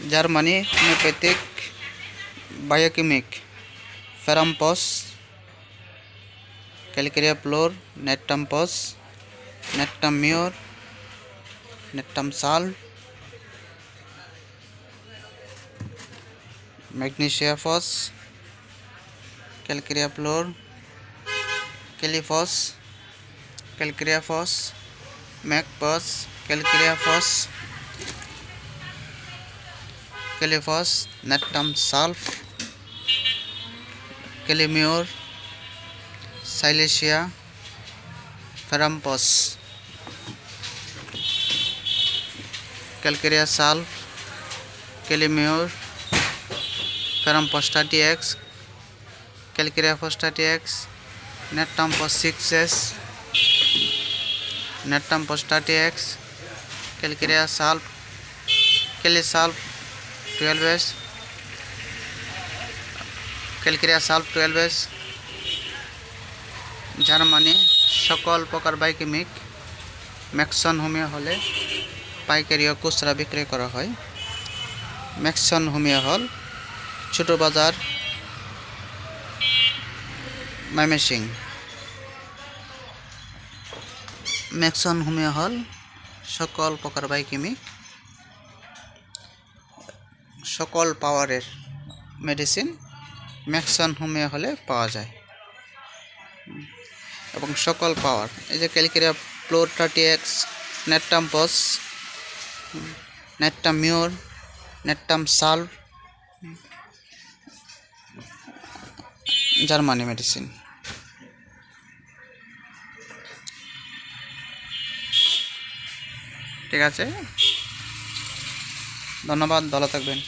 Germany homeopathic biochemic ferrum phos calcarea fluor natrum phos natrum mur natrum sulph magnesia phos calcarea fluor kali phos calcarea phos mag phos calcarea phos kali phos natrum sulph kali mur silicea ferrum phos calcarea sulph kali mur ferrum phos thirty X calcarea phos thirty X natrum phos six X natrum phos thirty X calcarea sulph kali sulph twelve X. Calcarea sulph twelve X. Germany, সকল প্রকার বাইকেমিক Maxon homeo হলে পাইকারি ও খুচরা বিক্রয় করা হয়। Maxon homeo হল ছোট বাজার, ময়মেসিং। ম্যাক্সন হোমিও হল সকল প্রকার বাইকেমিক সকল পাওয়ারের মেডিসিন ম্যাক্সন হোমিও হলে পাওয়া যায়। এবং সকল পাওয়ার এই যে calcarea fluor thirty X natrum phos natrum mur natrum sulph Germany medicine ঠিক আছে? ধন্যবাদ, ভালো থাকবেন।